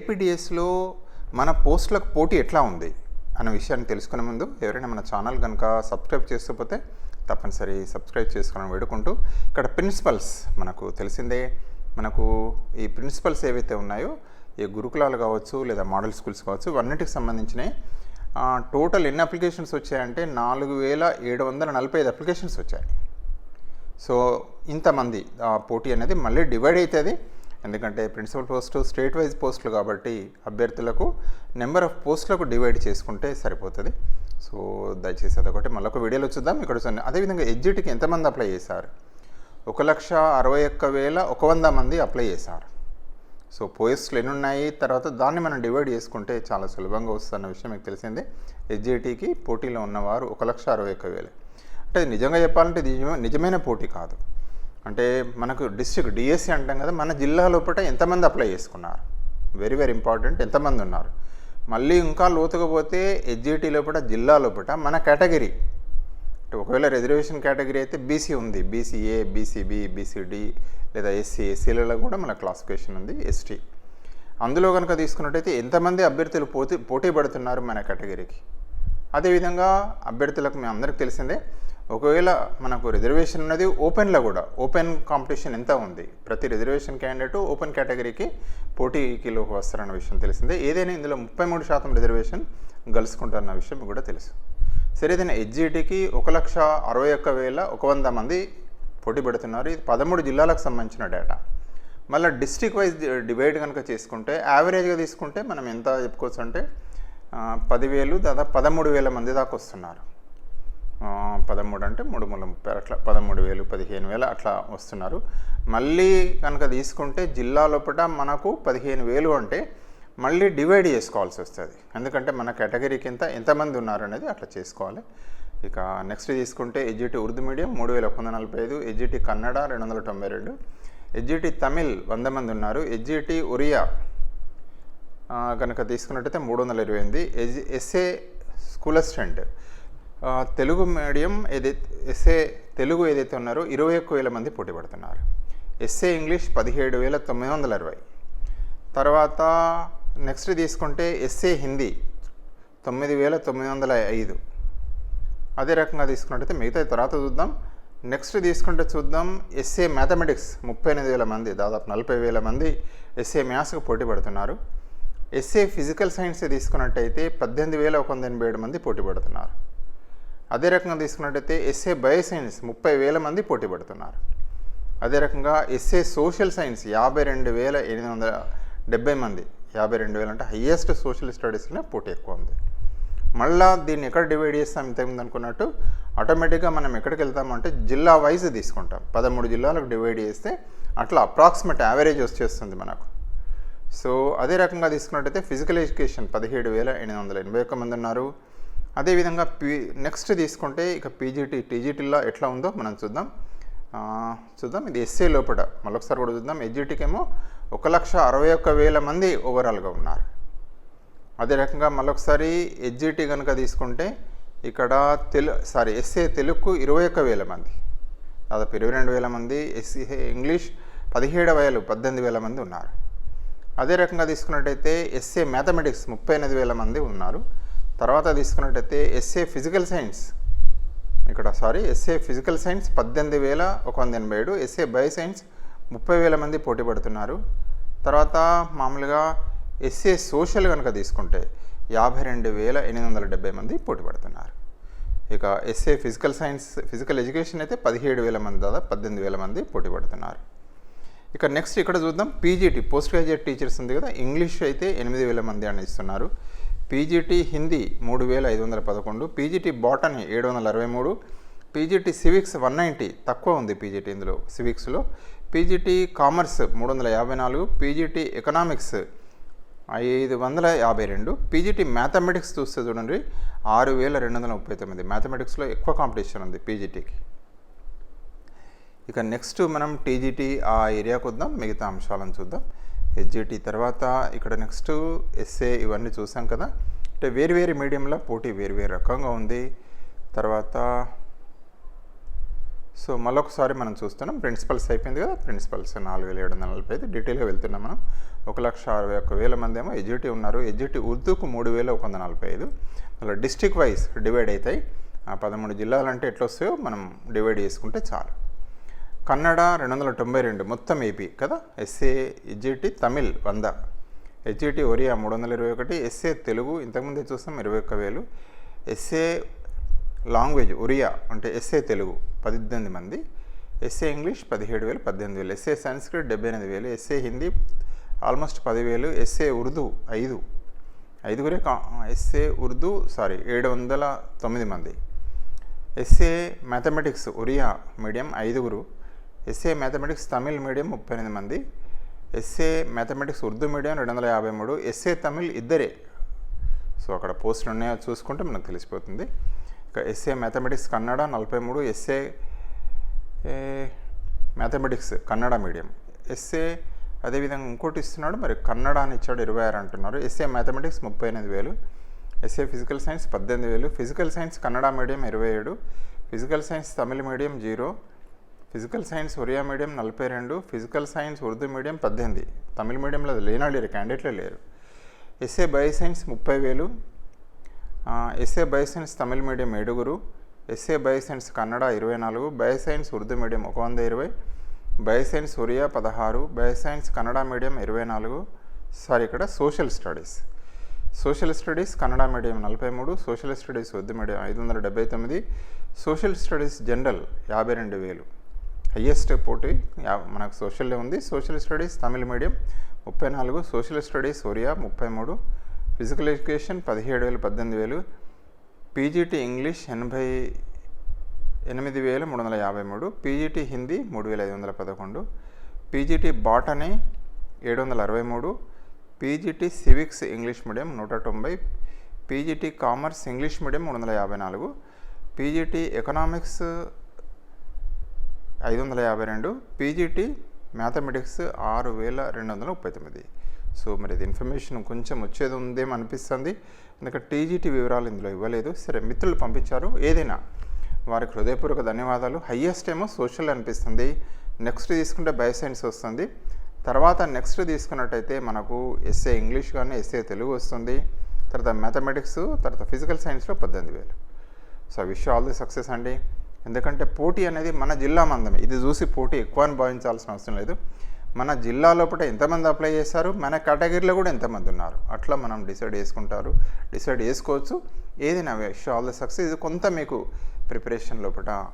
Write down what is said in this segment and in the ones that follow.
ఏపీడిఎస్లో మన పోస్టులకు పోటీ ఎట్లా ఉంది అన్న విషయాన్ని తెలుసుకునే ముందు ఎవరైనా మన ఛానల్ కనుక సబ్స్క్రైబ్ చేసుకోకపోతే తప్పనిసరి సబ్స్క్రైబ్ చేసుకోవాలని వేడుకుంటూ ఇక్కడ ప్రిన్సిపల్స్ మనకు తెలిసిందే. మనకు ఈ ప్రిన్సిపల్స్ ఏవైతే ఉన్నాయో ఈ గురుకులాలు కావచ్చు లేదా మోడల్ స్కూల్స్ కావచ్చు ఇవన్నిటికి సంబంధించినవి టోటల్ ఎన్ని అప్లికేషన్స్ వచ్చాయంటే నాలుగు వేల ఏడు వందల నలభై ఐదు అప్లికేషన్స్ వచ్చాయి. సో ఇంతమంది ఆ పోటీ అనేది మళ్ళీ డివైడ్ అవుతుంది ఎందుకంటే ప్రిన్సిపల్ పోస్టు స్టేట్ వైజ్ పోస్టులు కాబట్టి అభ్యర్థులకు నెంబర్ ఆఫ్ పోస్టులకు డివైడ్ చేసుకుంటే సరిపోతుంది. సో దయచేసి అదొకటి. మళ్ళీ ఒక వీడియోలో చూద్దాం. ఇక్కడ చూడండి. అదేవిధంగా ఎగ్జిట్కి ఎంతమంది అప్లై చేశారు? ఒక లక్ష అరవై ఒక్క వేల ఒక వంద మంది అప్లై చేశారు. సో పోస్టులు ఎన్ని ఉన్నాయి తర్వాత దాన్ని మనం డివైడ్ చేసుకుంటే చాలా సులభంగా వస్తున్న విషయం మీకు తెలిసిందే. ఎస్జిటికి పోటీలో ఉన్నవారు ఒక లక్ష అరవై ఒక్క వేలు. అంటే ఇది నిజంగా చెప్పాలంటే ఇది నిజమైన పోటీ కాదు. అంటే మనకు డిస్ట్రిక్ట్ డిఎస్సి అంటాం కదా మన జిల్లా లోపల ఎంతమంది అప్లై చేసుకున్నారు? వెరీ వెరీ ఇంపార్టెంట్ ఎంతమంది ఉన్నారు? మళ్ళీ ఇంకా లోతుగా పోతే ఎస్జిటి లోపల జిల్లా లోపల మన కేటగిరీ. అంటే ఒకవేళ రిజర్వేషన్ కేటగిరీ అయితే బీసీ ఉంది. బీసీఏ బీసీబీ బీసీడి లేదా ఎస్సీ ఎస్సీలలో కూడా మన క్లాసిఫికేషన్ ఉంది ఎస్టీ. అందులో కనుక తీసుకున్నట్టయితే ఎంతమంది అభ్యర్థులు పోటీ పోటీ పడుతున్నారు మన కేటగిరీకి? అదేవిధంగా అభ్యర్థులకు మీ అందరికి తెలిసిందే ఒకవేళ మనకు రిజర్వేషన్ ఉన్నది ఓపెన్లో కూడా ఓపెన్ కాంపిటీషన్ ఎంత ఉంది? ప్రతి రిజర్వేషన్ క్యాండిడేట్ ఓపెన్ కేటగిరీకి పోటీకిలోకి వస్తారన్న విషయం తెలిసిందే. ఏదైనా ఇందులో ముప్పై మూడు శాతం రిజర్వేషన్ గెలుచుకుంటారన్న విషయం మీకు కూడా తెలుసు. సరే ఏదైనా హెచ్జిటికి ఒక లక్ష అరవై ఒక్క వేల ఒక వంద మంది పోటీ పెడుతున్నారు. ఇది పదమూడు జిల్లాలకు సంబంధించిన డేటా మళ్ళీ డిస్టిక్ వైజ్ డివైడ్ కనుక చేసుకుంటే యావరేజ్గా తీసుకుంటే మనం ఎంత చెప్పుకోవచ్చు అంటే పదివేలు దాదాపు పదమూడు వేల మంది దాకా వస్తున్నారు. పదమూడు అంటే మూడు మూడు ముప్పై అట్లా పదమూడు వేలు పదిహేను వేలు అట్లా వస్తున్నారు. మళ్ళీ కనుక తీసుకుంటే జిల్లా లోపల మనకు పదిహేను వేలు అంటే మళ్ళీ డివైడ్ చేసుకోవాల్సి వస్తుంది. ఎందుకంటే మన కేటగిరీ కింద ఎంతమంది ఉన్నారు అనేది అట్లా చేసుకోవాలి. ఇక నెక్స్ట్ తీసుకుంటే ఎడ్జిటి ఉర్దూ మీడియం మూడు వేల ఒక వందల నలభై ఐదు ఎడ్జిటి కన్నడ రెండు వందల తొంభై రెండు ఎడ్జిటి తమిళ్ వంద మంది ఉన్నారు ఎడ్జిటి ఒరియా కనుక తీసుకున్నట్టయితే మూడు వందల ఇరవై ఎనిమిది ఎజ్- SA school assistant Telugu medium ఏదైతే ఎస్ఏ తెలుగు ఏదైతే ఉన్నారో ఇరవై ఒక్క వేల మంది పోటీ పడుతున్నారు. ఎస్ఏ ఇంగ్లీష్ పదిహేడు వేల తొమ్మిది వందల ఇరవై తర్వాత నెక్స్ట్ తీసుకుంటే ఎస్ఏ హిందీ తొమ్మిది వేల తొమ్మిది వందల ఐదు. అదే రకంగా తీసుకున్నట్టయితే మిగతా తర్వాత చూద్దాం. నెక్స్ట్ తీసుకుంటే చూద్దాం. ఎస్ఏ మ్యాథమెటిక్స్ ముప్పై ఎనిమిది వేల మంది దాదాపు నలభై వేల మంది ఎస్ఏ మ్యాథ్స్కి పోటీ పడుతున్నారు. ఎస్ఏ ఫిజికల్ సైన్స్ తీసుకున్నట్టయితే పద్దెనిమిది వేల ఒక వంద ఎనభై ఏడు మంది పోటీ పడుతున్నారు. అదే రకంగా తీసుకున్నట్టయితే ఎస్ఏ బయోసైన్స్ ముప్పై వేల మంది పోటీ పడుతున్నారు. అదే రకంగా ఎస్ఏ సోషల్ సైన్స్ యాభై రెండు వేల ఎనిమిది వందల డెబ్బై మంది యాభై రెండు వేలు అంటే హయ్యెస్ట్ సోషల్ స్టడీస్లోనే పోటీ ఎక్కువ ఉంది. మళ్ళా దీన్ని ఎక్కడ డివైడ్ చేస్తాం ఇంతకుముందు అనుకున్నట్టు ఆటోమేటిక్గా మనం ఎక్కడికి వెళ్తామంటే జిల్లా వైజ్ తీసుకుంటాం. పదమూడు జిల్లాలకు డివైడ్ చేస్తే అట్లా అప్రాక్సిమేట్ యావరేజ్ వచ్చేస్తుంది మనకు. సో అదే రకంగా తీసుకున్నట్టయితే ఫిజికల్ ఎడ్యుకేషన్ పదిహేడు వేల ఎనిమిది వందల ఎనభై ఒక్క మంది ఉన్నారు. అదేవిధంగా పీ నెక్స్ట్ తీసుకుంటే ఇక పీజీటీ టీజీటీలో ఎట్లా ఉందో మనం చూద్దాం. చూద్దాం. ఇది ఎస్ఏ లోపల. మరొకసారి కూడా చూద్దాం. ఎడ్జిటీకి ఏమో ఒక లక్ష అరవై ఒక్క వేల మంది ఓవరాల్గా ఉన్నారు. అదే రకంగా మరొకసారి ఎస్జీటీ కనుక తీసుకుంటే ఇక్కడ తెలు సారీ ఎస్ఏ తెలుగు ఇరవై ఒక్క వేల మంది. దాదాపు ఇరవై రెండు వేల మంది. ఎస్సీ ఇంగ్లీష్ పదిహేడు వేలు పద్దెనిమిది వేల మంది ఉన్నారు. అదే రకంగా తీసుకున్నట్టయితే ఎస్ఏ మ్యాథమెటిక్స్ ముప్పై ఎనిమిది వేల మంది ఉన్నారు. తర్వాత తీసుకున్నట్టయితే ఎస్ఏ ఫిజికల్ సైన్స్ ఇక్కడ సారీ ఎస్ఏ ఫిజికల్ సైన్స్ పద్దెనిమిది వేల ఒక వంద ఎనభై ఏడు ఎస్ఏ బయో సైన్స్ ముప్పై వేల మంది పోటీ పడుతున్నారు. తర్వాత మామూలుగా ఎస్ఏ సోషల్ కనుక తీసుకుంటే యాభై రెండు వేల ఎనిమిది వందల డెబ్బై మంది పోటీ పడుతున్నారు. ఇక SA physical science physical education అయితే పదిహేడు వేల మంది దాదాపు పద్దెనిమిది వేల మంది పోటీ పడుతున్నారు. ఇక నెక్స్ట్ ఇక్కడ చూద్దాం పీజీటీ పోస్ట్ గ్రాడ్యుయేట్ టీచర్స్ ఉంది కదా ఇంగ్లీష్ అయితే ఎనిమిది వేల మంది అని ఇస్తున్నారు పీజీటీ హిందీ మూడు వేల ఐదు వందల పదకొండు పీజీటీ బాటనీ ఏడు వందల అరవై మూడు పీజీటీ సివిక్స్ వన్ నైంటీ తక్కువ ఉంది పీజీటీ ఇందులో సివిక్స్లో. పీజీటీ కామర్స్ మూడు వందల యాభై నాలుగు పీజీటీ ఎకనామిక్స్ ఐదు వందల యాభై రెండు పీజీటీ మ్యాథమెటిక్స్ చూస్తే చూడండి ఆరు వేల రెండు వందల ముప్పై తొమ్మిది మ్యాథమెటిక్స్లో ఎక్కువ కాంపిటీషన్ ఉంది పీజీటీకి. ఇక నెక్స్ట్ మనం టీజీటీ ఆ ఏరియాకు వద్దాం మిగతా అంశాలను చూద్దాం. హెచ్జిటి తర్వాత ఇక్కడ నెక్స్ట్ ఎస్ఏ ఇవన్నీ చూసాం కదా. అంటే వేరు వేరు మీడియంలో పోటీ వేరు వేరు రకంగా ఉంది. తర్వాత సో మళ్ళొకసారి మనం చూస్తున్నాం. ప్రిన్సిపల్స్ అయిపోయింది కదా. ప్రిన్సిపల్స్ నాలుగు వేల ఏడు వందల నలభై ఐదు. డీటెయిల్గా వెళ్తున్నాం మనం. ఒక లక్ష అరవై ఒక్క వేల మంది ఏమో ఎడ్జిటీ ఉన్నారు. ఎడ్జిటీ ఉర్దూకు మూడు వేల ఒక వంద నలభై ఐదు. మళ్ళీ డిస్టిక్ వైజ్ డివైడ్ అవుతాయి. ఆ పదమూడు జిల్లాలంటే ఎట్లా వస్తాయో మనం డివైడ్ చేసుకుంటే చాలు. కన్నడ రెండు వందల తొంభై రెండు మొత్తం ఏపీ కదా? ఎస్ఏ హెచ్జిటి తమిళ్ వంద. హెచ్జిటి ఒరియా మూడు వందల ఇరవై ఒకటి ఎస్ఏ తెలుగు ఇంతకుముందే చూస్తాం ఇరవై ఒక్క వేలు ఎస్ఏ లాంగ్వేజ్ ఒరియా అంటే ఎస్ఏ తెలుగు పద్దెనిమిది మంది. ఎస్ఏ ఇంగ్లీష్ పదిహేడు వేలు పద్దెనిమిది వేలు ఎస్ఏ సంస్కృత్ డెబ్బై ఎనిమిది వేలు ఎస్ఏ హిందీ ఆల్మోస్ట్ పదివేలు. ఎస్ఏ ఉర్దూ ఐదు. ఐదుగురే కా ఎస్ఏ ఉర్దూ సారీ ఏడు వందల తొమ్మిది మంది. ఎస్ఏ మ్యాథమెటిక్స్ ఒరియా మీడియం ఐదుగురు. ఎస్ఏ మ్యాథమెటిక్స్ తమిళ్ మీడియం ముప్పై ఎనిమిది మంది. ఎస్ఏ మ్యాథమెటిక్స్ ఉర్దూ మీడియం రెండు వందల యాభై మూడు. ఎస్ఏ తమిళ్ ఇద్దరే. సో అక్కడ పోస్టులు ఉన్నాయో చూసుకుంటే మనకు తెలిసిపోతుంది. ఇక ఎస్ఏ మ్యాథమెటిక్స్ కన్నడ నలభై మూడు. SA mathematics Kannada medium SA అదేవిధంగా ఇంకోటి ఇస్తున్నాడు. మరి కన్నడ అని ఇచ్చాడు ఇరవై ఆరు అంటున్నారు. ఎస్ఏ మ్యాథమెటిక్స్ ముప్పై ఎనిమిది వేలు. ఎస్ఏ ఫిజికల్ సైన్స్ పద్దెనిమిది వేలు. ఫిజికల్ సైన్స్ కన్నడ మీడియం ఇరవై ఏడు. Physical science Tamil medium zero. Physical science Oriya medium నలభై రెండు ఫిజికల్ సైన్స్ ఉర్దూ మీడియం పద్దెనిమిది. తమిళ మీడియంలో అది లేనా లేరు క్యాండిడేట్లే లేరు. ఎస్ఏ బయో సైన్స్ ముప్పై వేలు SA bio science Tamil medium ఏడుగురు ఎస్ఏ బయో సైన్స్ కన్నడ ఇరవై నాలుగు బయో సైన్స్ ఉర్దూ మీడియం ఒక వంద ఇరవై బయో సైన్స్ ఒరియా పదహారు బయో సైన్స్ కన్నడ మీడియం ఇరవై నాలుగు సారీ ఇక్కడ social studies. Social studies Kannada medium నలభై మూడు సోషల్ స్టడీస్ ఉర్దూ మీడియం ఐదు వందల డెబ్బై తొమ్మిది సోషల్ స్టడీస్ జనరల్ యాభై రెండు వేలు. హయ్యెస్ట్ పోటీ యా- మనకు సోషల్లో ఉంది. సోషల్ స్టడీస్ తమిళ మీడియం ముప్పై నాలుగు సోషల్ స్టడీస్ ఒరియా ముప్పై మూడు ఫిజికల్ ఎడ్యుకేషన్ పదిహేడు వేలు పద్దెనిమిది వేలు పీజీటీ ఇంగ్లీష్ ఎనభై ఎనిమిది వేల మూడు వందల యాభై మూడు పీజీటీ హిందీ మూడు వేల ఐదు వందల పదకొండు పీజీటీ బాటనీ ఏడు వందల అరవై మూడు పీజీటీ సివిక్స్ ఇంగ్లీష్ మీడియం నూట తొంభై పీజీటీ కామర్స్ ఇంగ్లీష్ మీడియం మూడు వందల యాభై నాలుగు పీజీటీ ఎకనామిక్స్ ఐదు వందల యాభై రెండు పీజీటీ మ్యాథమెటిక్స్ ఆరు వేల రెండు వందల ముప్పై తొమ్మిది. సో మరి ఇది ఇన్ఫర్మేషన్ కొంచెం వచ్చేది ఉందేమో అనిపిస్తుంది. ఎందుకంటే టీజీటీ వివరాలు ఇందులో ఇవ్వలేదు. సరే మిత్రులు పంపించారు. ఏదైనా వారికి హృదయపూర్వక ధన్యవాదాలు. హయ్యెస్ట్ ఏమో సోషల్ అనిపిస్తుంది. నెక్స్ట్ తీసుకుంటే బయోసైన్స్ వస్తుంది. తర్వాత నెక్స్ట్ తీసుకున్నట్టయితే మనకు ఎస్ఏ ఇంగ్లీష్ కానీ ఎస్ఏ తెలుగు వస్తుంది. తర్వాత మ్యాథమెటిక్స్ తర్వాత ఫిజికల్ సైన్స్లో పద్దెనిమిది వేలు. So wish all the success అండి. ఎందుకంటే పోటీ అనేది మన జిల్లా మందమే. ఇది చూసి పోటీ ఎక్కువ అని భావించాల్సిన అవసరం లేదు. మన జిల్లా లోపల ఎంతమంది అప్లై చేశారు? మన కేటగిరీలో కూడా ఎంతమంది ఉన్నారు? అట్లా మనం డిసైడ్ చేసుకుంటారు. డిసైడ్ చేసుకోవచ్చు. ఏదైనా విష్ ఆల్ ద సక్సెస్ ఇది కొంత మీకు ప్రిపరేషన్ లోపల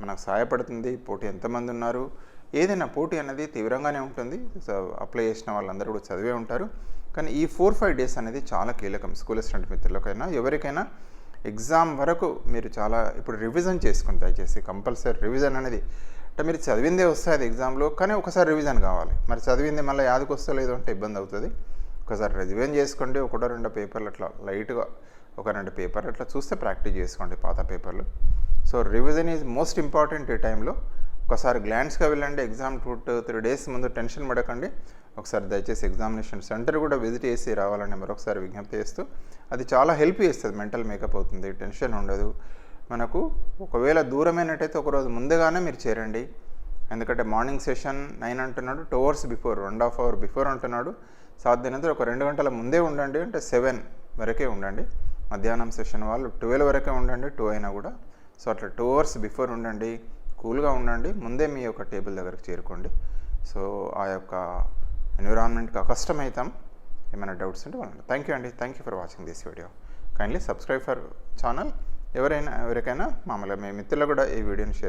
మనకు సహాయపడుతుంది. పోటీ ఎంతమంది ఉన్నారు? ఏదైనా పోటీ అనేది తీవ్రంగానే ఉంటుంది. సో అప్లై చేసిన వాళ్ళందరూ కూడా చదివే ఉంటారు. కానీ ఈ ఫోర్ ఫైవ్ డేస్ అనేది చాలా కీలకం. స్కూల్ స్టూడెంట్ మిత్రులకైనా ఎవరికైనా ఎగ్జామ్ వరకు మీరు చాలా ఇప్పుడు రివిజన్ చేసుకోండి దయచేసి కంపల్సరీ రివిజన్ అనేది అంటే మీరు చదివిందే వస్తుంది ఎగ్జామ్లో కానీ ఒకసారి రివిజన్ కావాలి. మరి చదివింది మళ్ళీ యాదకి వస్తలేదు అంటే ఇబ్బంది అవుతుంది. ఒకసారి రివిజన్ చేసుకోండి ఒకటో రెండో పేపర్లు అట్లా లైట్గా ఒక రెండు పేపర్లు అట్లా చూస్తే ప్రాక్టీస్ చేసుకోండి పాత పేపర్లు. So revision is most important ఈ టైంలో. ఒకసారి గ్లాన్స్గా వెళ్ళండి exam two to three days ముందు టెన్షన్ పడకండి. ఒకసారి దయచేసి ఎగ్జామినేషన్ సెంటర్ కూడా విజిట్ చేసి రావాలని మరొకసారి విజ్ఞప్తి చేస్తూ అది చాలా హెల్ప్ చేస్తుంది మెంటల్ మేకప్ అవుతుంది టెన్షన్ ఉండదు. మనకు ఒకవేళ దూరమైనట్టయితే ఒకరోజు ముందుగానే మీరు చేరండి. ఎందుకంటే మార్నింగ్ సెషన్ నైన్ అంటున్నాడు two hours before one half hour before అంటున్నాడు. సాధ్యమైనంత ఒక రెండు గంటల ముందే ఉండండి అంటే సెవెన్ వరకే ఉండండి. మధ్యాహ్నం సెషన్ వాళ్ళు ట్వెల్వ్ వరకే ఉండండి టూ అయినా కూడా. సో అట్లా టూ అవర్స్ బిఫోర్ ఉండండి కూల్గా ఉండండి ముందే మీ యొక్క టేబుల్ దగ్గరకు చేరుకోండి. సో ఆ యొక్క ఎన్విరాన్మెంట్కి కష్టమవుతాం ఏమైనా డౌట్స్ ఉంటే వాళ్ళు థ్యాంక్ యూ అండి. Thank you for watching this video kindly subscribe for channel ఎవరైనా ఎవరికైనా మామూలుగా మీ మిత్రులు కూడా ఈ వీడియోని షేర్